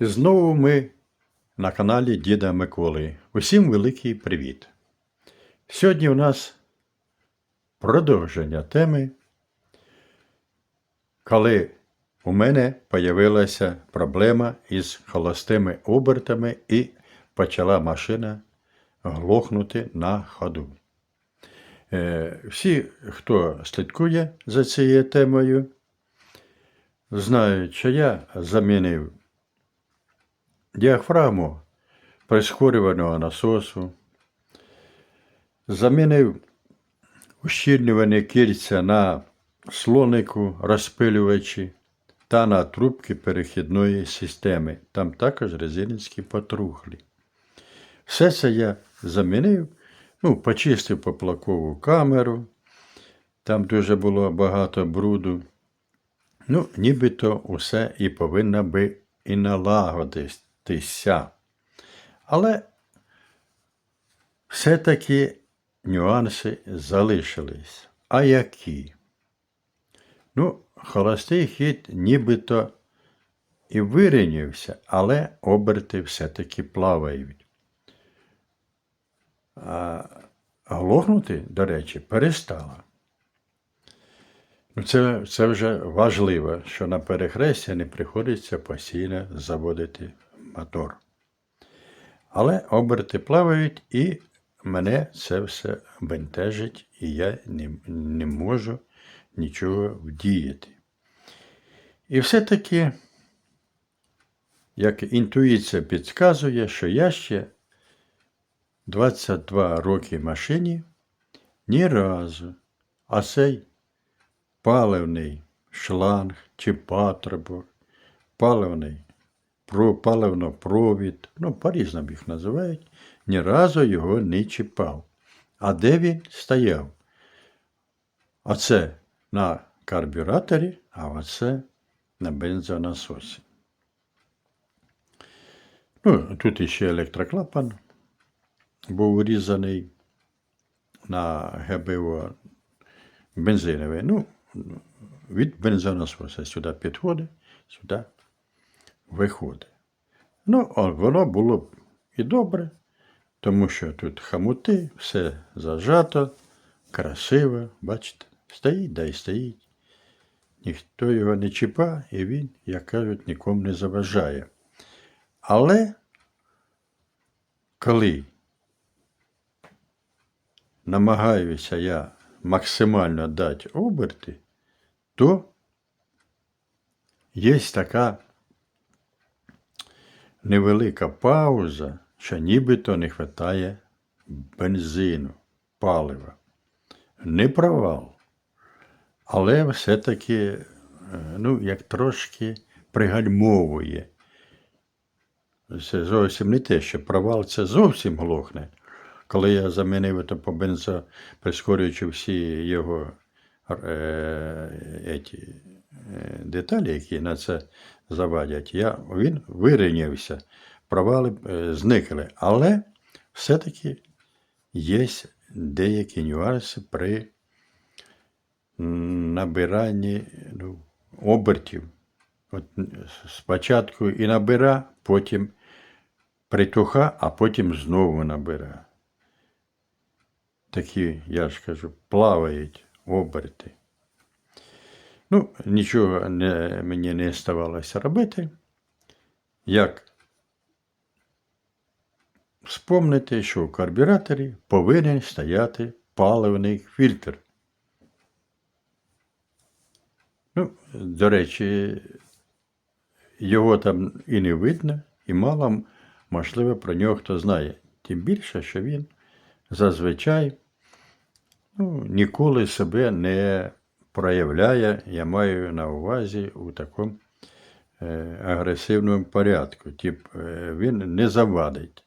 І знову ми на каналі Діда Миколи. Усім великий привіт. Сьогодні у нас продовження теми, коли у мене з'явилася проблема із холостими обертами і почала машина глохнути на ходу. Е, Всі, хто слідкує за цією темою, знають, що я замінив діафрагму прискорюваного насосу, замінив ущільнювані кільця на слонику розпилювачі та на трубки перехідної системи. Там також резинівські потрухлі. Все це я замінив, ну, почистив поплакову камеру, там дуже було багато бруду. Ну, нібито усе і повинно би і налагодитися. Але все-таки нюанси залишились. А які? Ну, холостий хід нібито і вирівнявся, але оберти все-таки плавають. А глохнути, до речі, перестала. Ну, Це, це вже важливо, що на перехрестя не приходиться постійно заводити мотор. Але оберти плавають, і мене це все бентежить, і я не, не можу нічого вдіяти. І все-таки, як інтуїція підказує, що я ще 22 роки машині ні разу, а цей паливний шланг чи патрубок, паливний паливнопровід, ну, по-різному їх називають, ні разу його не чіпав. А де він стояв? Оце на карбюраторі, а оце на бензонасосі. Ну, тут іще електроклапан був урізаний на ГБО бензиновий. Ну, від бензонасоса сюди підходить, сюди виходить. Ну, воно було б і добре, тому що тут хамути, все зажато, красиво, бачите, стоїть да й стоїть. Ніхто його не чіпа, і він, як кажуть, нікому не заважає. Але коли намагаюся я максимально дати оберти, то є така невелика пауза, що нібито не вистачає бензину, палива. Не провал. Але все-таки, е, ну, як трошки пригальмовує. Це зовсім не те, що провал це зовсім глохне. Коли я замінив то по бензо, прискорюючи всі його е, еті, е, деталі, які на це завадять, я, він вирівнявся, провали е, зникли. Але все-таки є деякі нюанси при набиранні ну, обертів. От, спочатку і набира, потім притуха, а потім знову набира. Такі, я ж кажу, плавають оберти. Ну, нічого не, мені не ставалося робити. Як вспомнити, що в карбюраторі повинен стояти паливний фільтр. Ну, до речі, його там і не видно, і мало, можливо, про нього хто знає. Тим більше, що він зазвичай ну, ніколи себе не проявляє, я маю на увазі у такому е, агресивному порядку. Тип, е, він не завадить.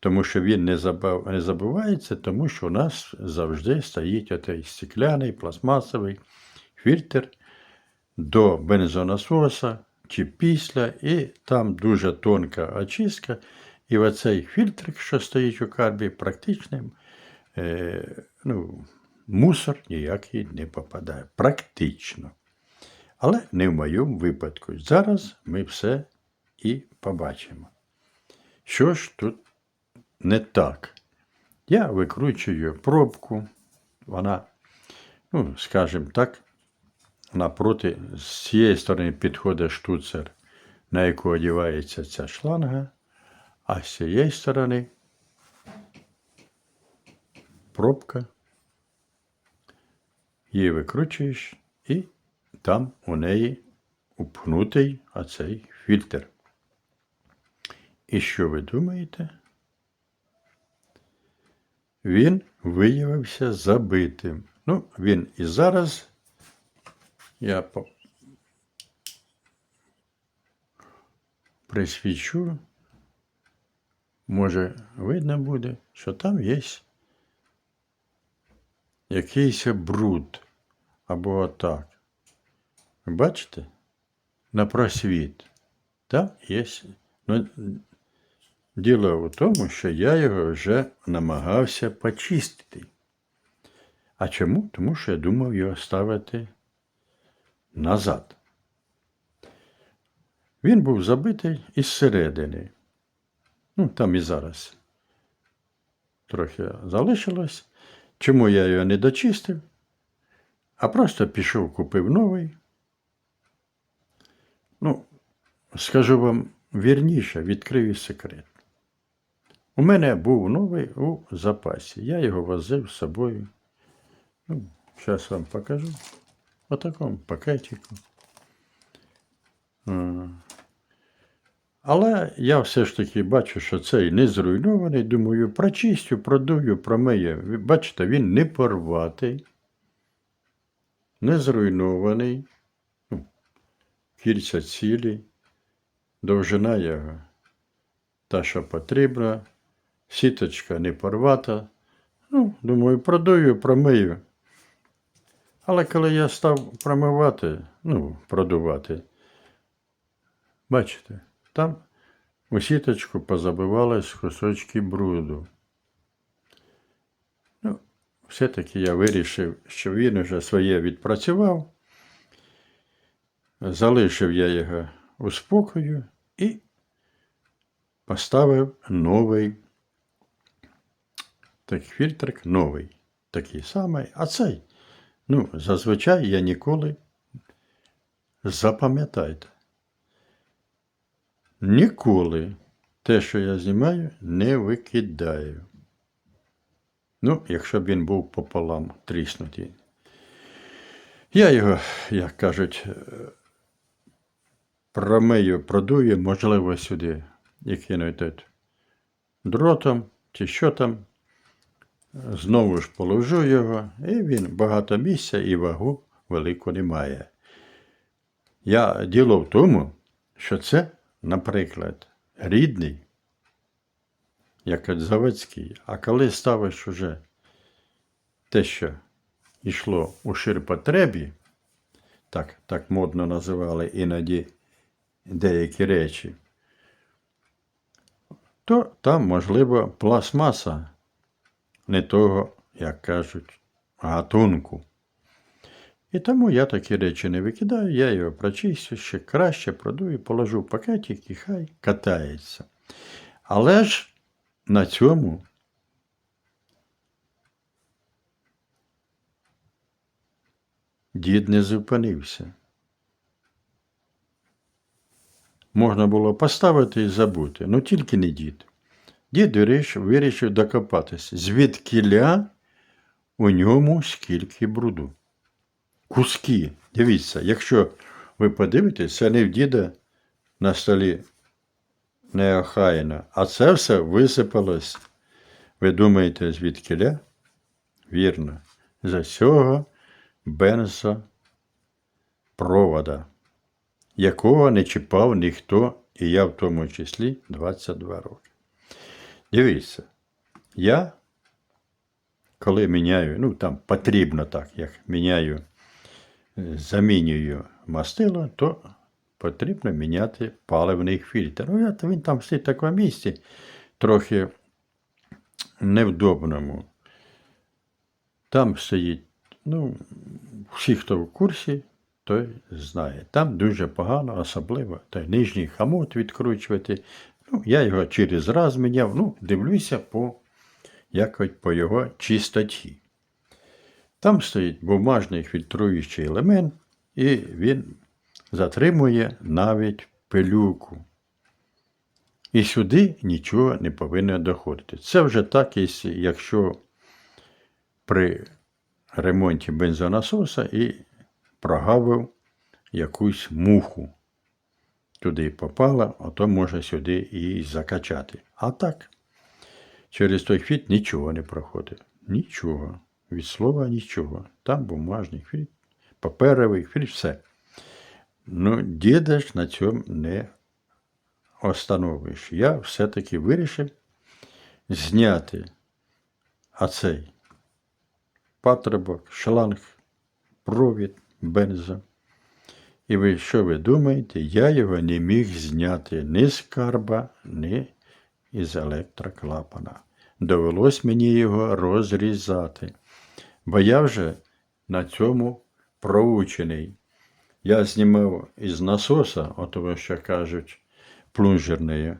Тому що він не, не забувається, тому що у нас завжди стоїть отей стекляний, пластмасовий фільтр до бензонасоса чи після, і там дуже тонка очистка. І оцей фільтр, що стоїть у карбі, практичним, е, ну, мусор ніякий не попадає. Практично. Але не в моєму випадку. Зараз ми все і побачимо. Що ж тут не так? Я викручую пробку, вона, ну, скажімо так, напроти, з цієї сторони підходить штуцер, на яку одівається ця шланга, а з цієї сторони пробка. Її викручуєш, і там у неї упхнутий оцей фільтр. І що ви думаєте? Він виявився забитим. Ну, він і зараз. Я присвічу. Може, видно буде, що там є якийсь бруд або отак. Бачите? На просвіт. Там є. Ну, діло в тому, що я його вже намагався почистити. А чому? Тому що я думав його ставити назад. Він був забитий із середини. Ну, там і зараз. Трохи залишилось. Чому я його не дочистив? А просто пішов, купив новий. Ну, скажу вам вірніше, відкрию секрет. У мене був новий у запасі. Я його возив з собою. Ну, зараз вам покажу. У такому пакетику. Але я все ж таки бачу, що цей не зруйнований. Думаю, прочистю, продую, промию. Бачите, він не порватий, не зруйнований. Ну, Кільця цілі, довжина його та, що потрібна, сіточка не порвата. Ну, думаю, продую, промию. Але коли я став промивати, ну, продувати, бачите, там у сіточку позабивались кусочки бруду. Все-таки я вирішив, що він уже своє відпрацював. Залишив я його у спокою і поставив новий такий фільтрик, новий, такий самий, а цей. Ну, зазвичай я ніколи запам'ятайте. Ніколи те, що я знімаю, не викидаю. Ну, якщо б він був пополам тріснутий. Я його, як кажуть, е, промию, продую, можливо, сюди і кину тут дротом чи що там. Знову ж положу його, і він багато місця і вагу велику не має. Я діло в тому, що це, наприклад, рідний, як от заводський, а коли ставиш уже те, що йшло у ширпотребі, так, так модно називали іноді деякі речі, то там, можливо, пластмаса не того, як кажуть, гатунку. І тому я такі речі не викидаю, я його прочистю, ще краще продую, положу в пакетик і хай катається. Але ж на цьому дід не зупинився. Можна було поставити і забути, ну тільки не дід. Дід вирішив, вирішив докопатися, звідкіля у ньому скільки бруду. Куски. Дивіться, якщо ви подивитесь, це не в діда на столі неохайно, а це все висипалось. Ви думаєте, звідкіля? Вірно, за цього бензопровода, якого не чіпав ніхто, і я в тому числі 22 роки. Дивіться, я, коли міняю, ну там потрібно так, як міняю, замінюю мастило, то потрібно міняти паливний фільтр. Ну, він там стоїть в такому місці, трохи невдобному. Там стоїть, ну, всі, хто в курсі, той знає. Там дуже погано, особливо той нижній хамут відкручувати. Ну, я його через раз міняв, ну, дивлюся по, якось по його чистоті. Там стоїть бумажний фільтруючий елемент, і він затримує навіть пилюку. І сюди нічого не повинно доходити. Це вже так, якщо при ремонті бензонасоса і прогавив якусь муху. Туди попала, а то може сюди і закачати. А так, через той фіт нічого не проходить. Нічого. Від слова нічого. Там бумажний фільтр, паперовий фільтр, все. Ну, діда ж на цьому не остановиш. Я все-таки вирішив зняти оцей патрубок, шланг, провід, бензо. І ви що ви думаєте? Я його не міг зняти ні з карба, ні із електроклапана. Довелось мені його розрізати. Бо я вже на цьому проучений. Я знімав із насоса, отого, що кажуть, плунжерної,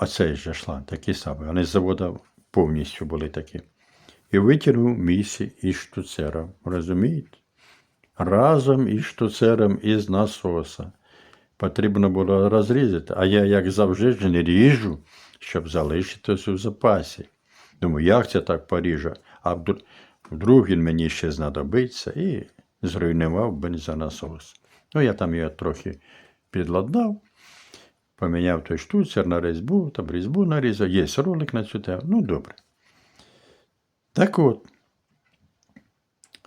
оцей же шланг, такий самий. Вони з заводу повністю були такі. І витягнув місі із штуцером. Розумієте? Разом із штуцером із насоса. Потрібно було розрізати, а я, як завжди, ж не ріжу, щоб залишитися у запасі. Думаю, як це так поріжу? А вдруг він мені ще знадобиться і зруйнував бензонасос. Ну, я там його трохи підладнав, поміняв той штуцер на різьбу, там різьбу нарізав, є ролик на цю тему. Ну, добре. Так от,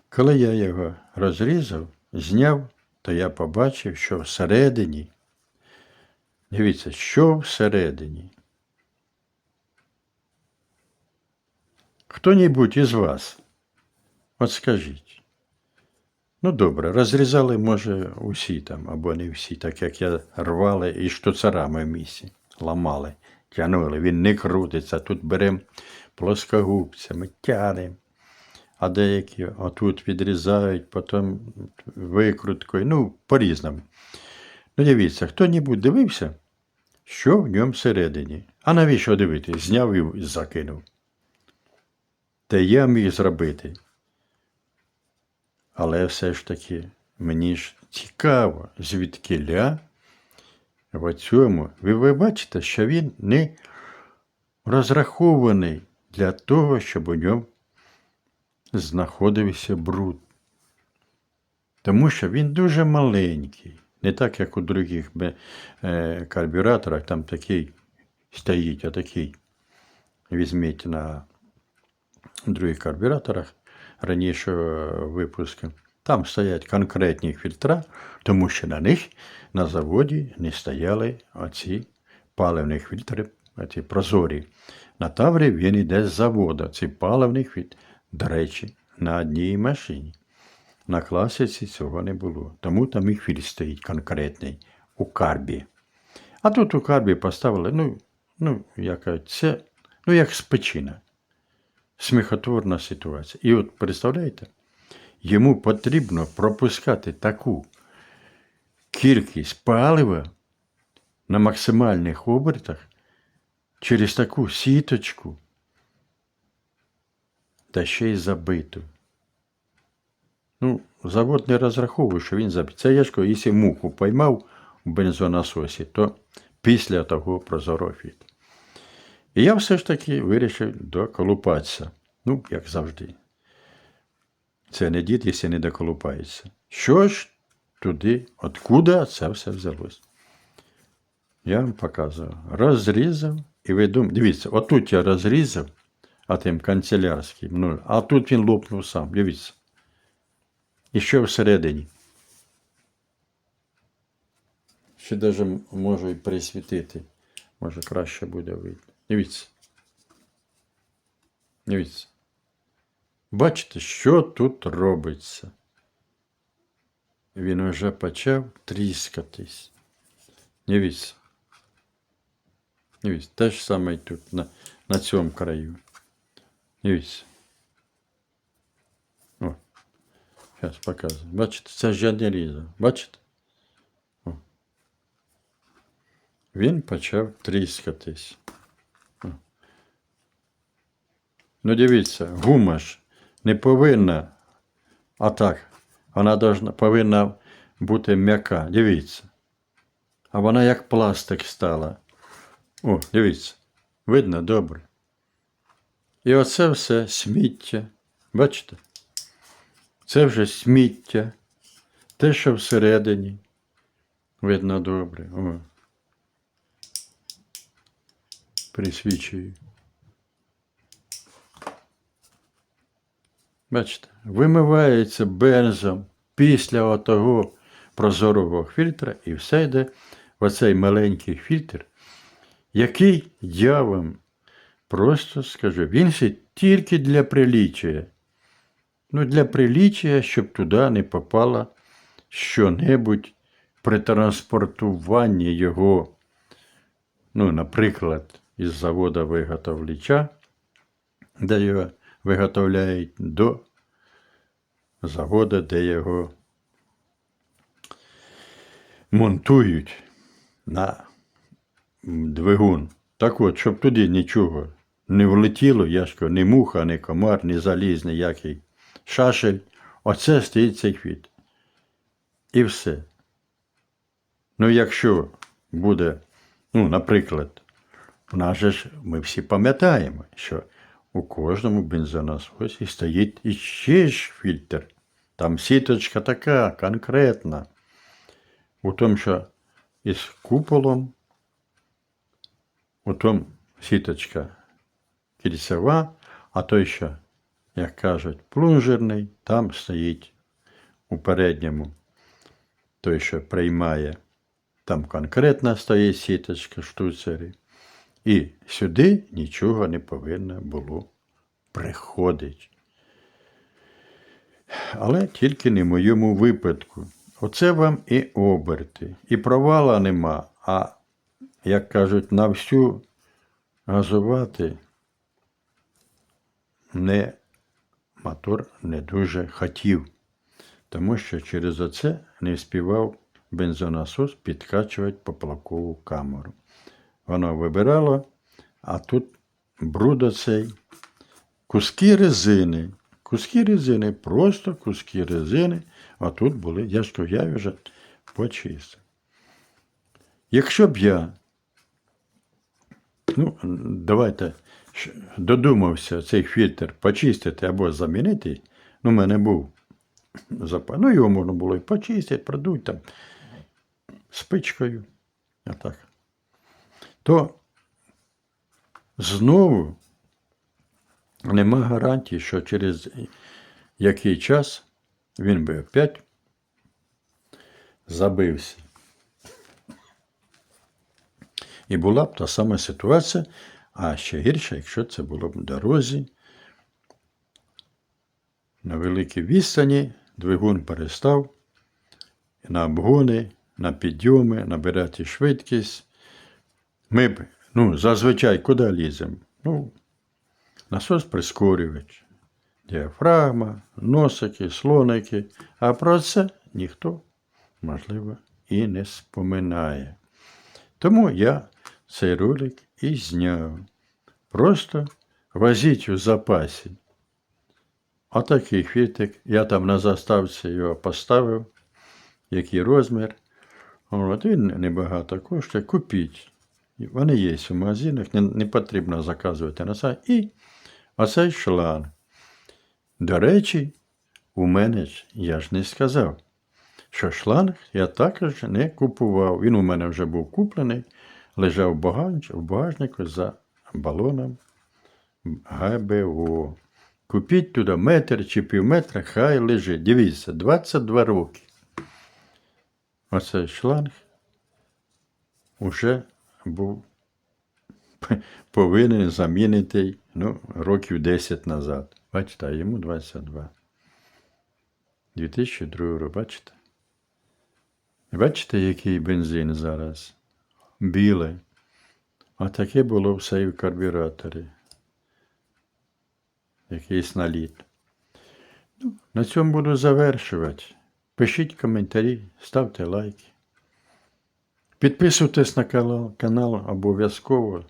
коли я його розрізав, зняв, то я побачив, що всередині, дивіться, що всередині. Хто-небудь із вас, от скажіть. Ну добре, розрізали, може, усі там, або не всі, так як я рвали і штуцерами в місці, ламали, тягнули. Він не крутиться. Тут беремо плоскогубцями, тянемо. А деякі отут відрізають, потім викруткою, ну, по-різному. Ну, дивіться, хто-небудь дивився, що в ньому всередині. А навіщо дивитись? Зняв і закинув. Те я міг зробити. Але все ж таки мені ж цікаво, звідкиля в цьому. Ви, ви бачите, що він не розрахований для того, щоб у ньому знаходився бруд. Тому що він дуже маленький. Не так, як у других е, карбюраторах, там такий стоїть, а такий. Візьміть на других карбюраторах ранішого випуску. Там стоять конкретні фільтра, тому що на них на заводі не стояли оці паливні фільтри, оці прозорі. На Таврі він іде з заводу. Ці паливні фільтри, до речі, на одній машині. На класиці цього не було. Тому там і фільтр стоїть конкретний у карбі. А тут у карбі поставили, ну, ну, яка це, ну, як спечина сміхотворна ситуація. І от представляєте, йому потрібно пропускати таку кількість палива на максимальних обертах через таку сіточку, та ще й забиту. Ну, завод не розраховує, що він забитий. Це я ж кажу, якщо муху поймав у бензонасосі, то після того прозорого фільтру. І я все ж таки вирішив доколупатися. Ну, як завжди. Це не дід, якщо не доколупається. Що ж туди, откуда це все взялось? Я вам показував. Розрізав, і ви думаєте, дивіться, отут я розрізав, а тим канцелярським, ну, а тут він лопнув сам, дивіться. І що всередині? Ще навіть можу і присвітити. Може краще буде видно. Дивіться. Дивіться. Бачите, що тут робиться? Він вже почав тріскатись. Дивіться. Дивіться, те ж саме і тут, на, на цьому краю. Дивіться. О. Зараз показую. Бачите, це ж я не різав. Бачите? О. Він почав тріскатись. О. Ну, дивіться, гума ж не повинна, а так, вона повинна бути м'яка. Дивіться. А вона як пластик стала. О, дивіться. Видно добре. І оце все сміття. Бачите? Це вже сміття. Те, що всередині. Видно добре. О. Присвічую. Бачите, вимивається бензом після отого прозорого фільтра і все йде в оцей маленький фільтр, який я вам просто скажу, він ще тільки для приліччя. Ну, для приліччя, щоб туди не попало що-небудь при транспортуванні його, ну, наприклад, із заводу виготовляча, де його виготовляють до заводу, де його монтують на двигун. Так от, щоб туди нічого не влетіло, я ж кажу, ні муха, ні комар, ні заліз, ніякий шашель. Оце стоїть цей хвіт. І все. Ну, якщо буде, ну, наприклад, у нас же ж ми всі пам'ятаємо, що у кожному бензонасосі стоїть іще ж фільтр. Там сіточка така конкретна. У тому, що із куполом, у тому сіточка кільцева, а той, що, як кажуть, плунжерний, там стоїть у передньому той, що приймає, там конкретно стоїть сіточка штуцері. І сюди нічого не повинно було приходити. Але тільки не в моєму випадку. Оце вам і оберти. І провала нема. А, як кажуть, на всю газувати не мотор не дуже хотів, тому що через оце не співав бензонасос підкачувати поплавкову камеру. Воно вибирало, а тут бруд оцей. Куски резини. Куски резини, просто куски резини, а тут були, я ж я вже почистив. Якщо б я, ну, давайте додумався цей фільтр почистити або замінити, ну, в мене був запас. Ну, його можна було і почистити, продуть там спичкою. А так. То знову нема гарантії, що через який час він би опять забився. І була б та сама ситуація, а ще гірше, якщо це було б в дорозі. На великій відстані двигун перестав на обгони, на підйоми, набирати швидкість. Ми б, ну, зазвичай куди ліземо? Ну, насос прискорювач, діафрагма, носики, слоники. А про це ніхто, можливо, і не споминає. Тому я цей ролик і зняв. Просто возіть у запасі. Отакий фітик. Я там на заставці його поставив, який розмір. От він небагато коштує. Купіть. Вони є в магазинах, не, не потрібно заказувати на сайт. І оцей шланг. До речі, у мене ж я ж не сказав, що шланг я також не купував. Він у мене вже був куплений, лежав в в багажнику за балоном ГБО. Купіть туди метр чи півметра, хай лежить. Дивіться, 22 роки. Оцей шланг уже був повинен замінити ну, років 10 назад. Бачите, а йому 22. 2002 рік, бачите? Бачите, який бензин зараз? Білий. А таке було все і в карбюраторі. Якийсь наліт. На цьому буду завершувати. Пишіть коментарі, ставте лайки. Підписуйтесь на канал, обов'язково,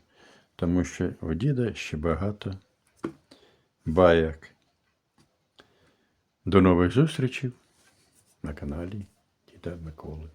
тому що у діда ще багато байок. До нових зустрічей на каналі Діда Миколи.